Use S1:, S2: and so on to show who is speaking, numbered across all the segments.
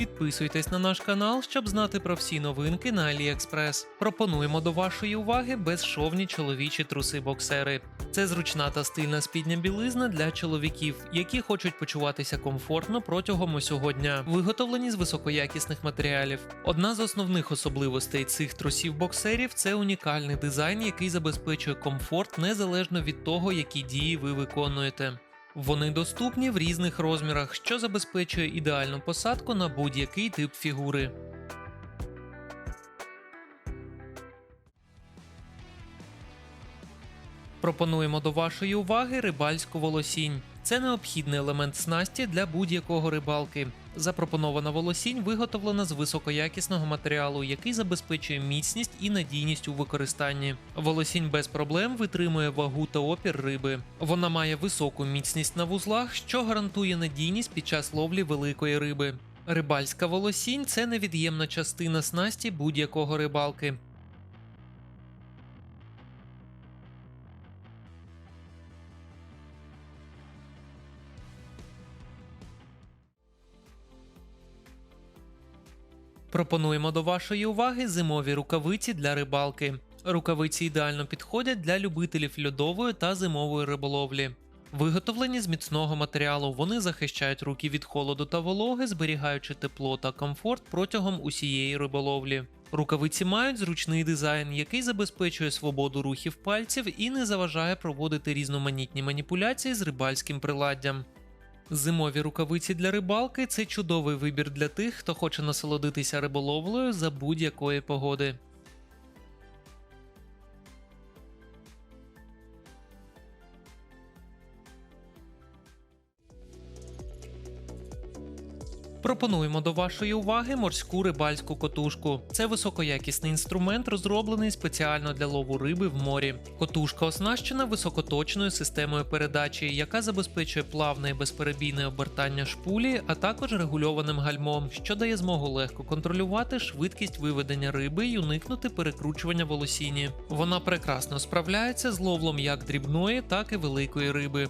S1: Підписуйтесь на наш канал, щоб знати про всі новинки на AliExpress. Пропонуємо до вашої уваги безшовні чоловічі труси-боксери. Це зручна та стильна спідня білизна для чоловіків, які хочуть почуватися комфортно протягом усього дня, виготовлені з високоякісних матеріалів. Одна з основних особливостей цих трусів-боксерів це унікальний дизайн, який забезпечує комфорт незалежно від того, які дії ви виконуєте. Вони доступні в різних розмірах, що забезпечує ідеальну посадку на будь-який тип фігури. Пропонуємо до вашої уваги рибальську волосінь. Це необхідний елемент снасті для будь-якого рибалки. Запропонована волосінь виготовлена з високоякісного матеріалу, який забезпечує міцність і надійність у використанні. Волосінь без проблем витримує вагу та опір риби. Вона має високу міцність на вузлах, що гарантує надійність під час ловлі великої риби. Рибальська волосінь це невід'ємна частина снасті будь-якого рибалки. Пропонуємо до вашої уваги зимові рукавиці для рибалки. Рукавиці ідеально підходять для любителів льодової та зимової риболовлі. Виготовлені з міцного матеріалу, вони захищають руки від холоду та вологи, зберігаючи тепло та комфорт протягом усієї риболовлі. Рукавиці мають зручний дизайн, який забезпечує свободу рухів пальців і не заважає проводити різноманітні маніпуляції з рибальським приладдям. Зимові рукавиці для рибалки це чудовий вибір для тих, хто хоче насолодитися риболовлею за будь-якої погоди. Пропонуємо до вашої уваги морську рибальську котушку. Це високоякісний інструмент, розроблений спеціально для лову риби в морі. Котушка оснащена високоточною системою передачі, яка забезпечує плавне і безперебійне обертання шпулі, а також регульованим гальмом, що дає змогу легко контролювати швидкість виведення риби і уникнути перекручування волосіні. Вона прекрасно справляється з ловлом як дрібної, так і великої риби.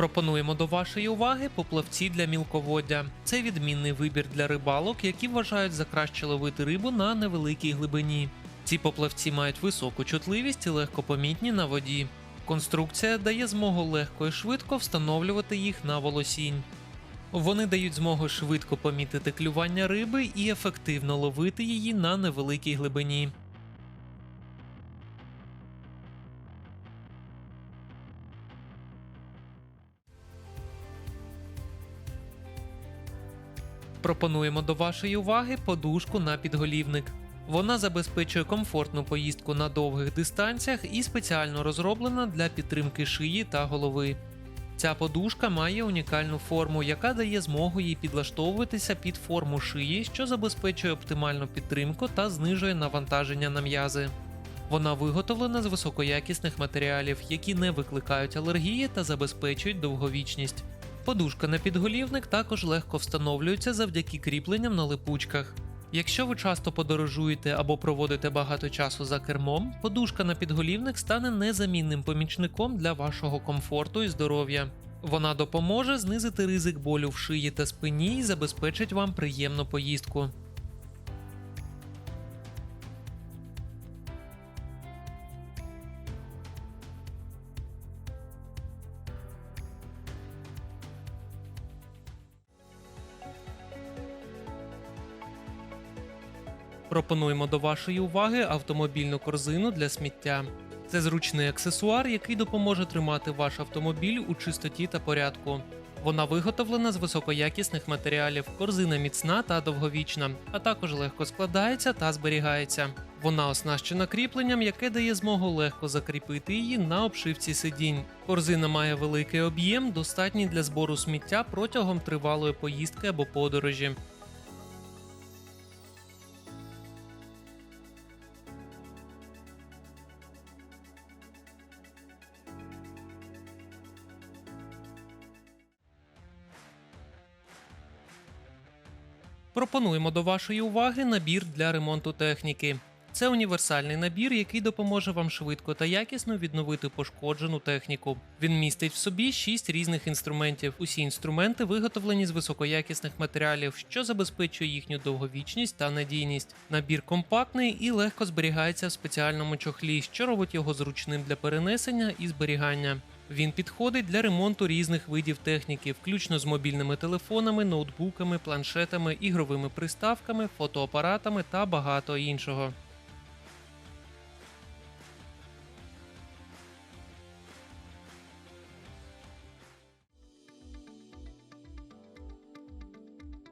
S1: Пропонуємо до вашої уваги поплавці для мілководдя. Це відмінний вибір для рибалок, які вважають за краще ловити рибу на невеликій глибині. Ці поплавці мають високу чутливість і легко помітні на воді. Конструкція дає змогу легко і швидко встановлювати їх на волосінь. Вони дають змогу швидко помітити клювання риби і ефективно ловити її на невеликій глибині. Пропонуємо до вашої уваги подушку на підголівник. Вона забезпечує комфортну поїздку на довгих дистанціях і спеціально розроблена для підтримки шиї та голови. Ця подушка має унікальну форму, яка дає змогу їй підлаштовуватися під форму шиї, що забезпечує оптимальну підтримку та знижує навантаження на м'язи. Вона виготовлена з високоякісних матеріалів, які не викликають алергії та забезпечують довговічність. Подушка на підголівник також легко встановлюється завдяки кріпленням на липучках. Якщо ви часто подорожуєте або проводите багато часу за кермом, подушка на підголівник стане незамінним помічником для вашого комфорту і здоров'я. Вона допоможе знизити ризик болю в шиї та спині і забезпечить вам приємну поїздку. Пропонуємо до вашої уваги автомобільну корзину для сміття. Це зручний аксесуар, який допоможе тримати ваш автомобіль у чистоті та порядку. Вона виготовлена з високоякісних матеріалів, корзина міцна та довговічна, а також легко складається та зберігається. Вона оснащена кріпленням, яке дає змогу легко закріпити її на обшивці сидінь. Корзина має великий об'єм, достатній для збору сміття протягом тривалої поїздки або подорожі. Пропонуємо до вашої уваги набір для ремонту техніки. Це універсальний набір, який допоможе вам швидко та якісно відновити пошкоджену техніку. Він містить в собі 6 різних інструментів. Усі інструменти виготовлені з високоякісних матеріалів, що забезпечує їхню довговічність та надійність. Набір компактний і легко зберігається в спеціальному чохлі, що робить його зручним для перенесення і зберігання. Він підходить для ремонту різних видів техніки, включно з мобільними телефонами, ноутбуками, планшетами, ігровими приставками, фотоапаратами та багато іншого.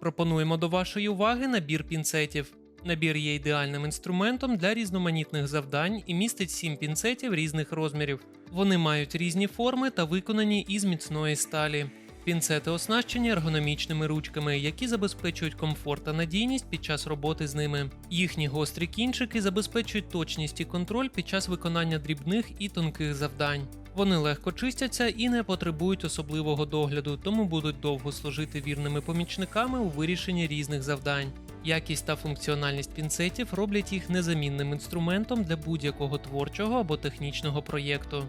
S1: Пропонуємо до вашої уваги набір пінцетів. Набір є ідеальним інструментом для різноманітних завдань і містить 7 пінцетів різних розмірів. Вони мають різні форми та виконані із міцної сталі. Пінцети оснащені ергономічними ручками, які забезпечують комфорт та надійність під час роботи з ними. Їхні гострі кінчики забезпечують точність і контроль під час виконання дрібних і тонких завдань. Вони легко чистяться і не потребують особливого догляду, тому будуть довго служити вірними помічниками у вирішенні різних завдань. Якість та функціональність пінцетів роблять їх незамінним інструментом для будь-якого творчого або технічного проєкту.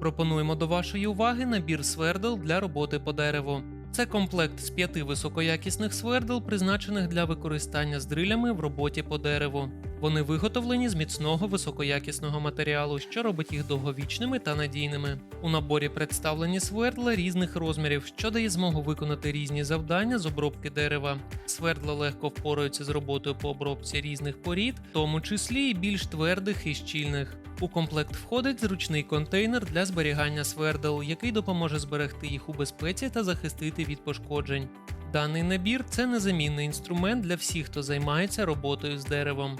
S1: Пропонуємо до вашої уваги набір свердел для роботи по дереву. Це комплект з п'яти високоякісних свердел, призначених для використання з дрилями в роботі по дереву. Вони виготовлені з міцного високоякісного матеріалу, що робить їх довговічними та надійними. У наборі представлені свердла різних розмірів, що дає змогу виконати різні завдання з обробки дерева. Свердла легко впораються з роботою по обробці різних порід, в тому числі і більш твердих і щільних. У комплект входить зручний контейнер для зберігання свердел, який допоможе зберегти їх у безпеці та захистити від пошкоджень. Даний набір це незамінний інструмент для всіх, хто займається роботою з деревом.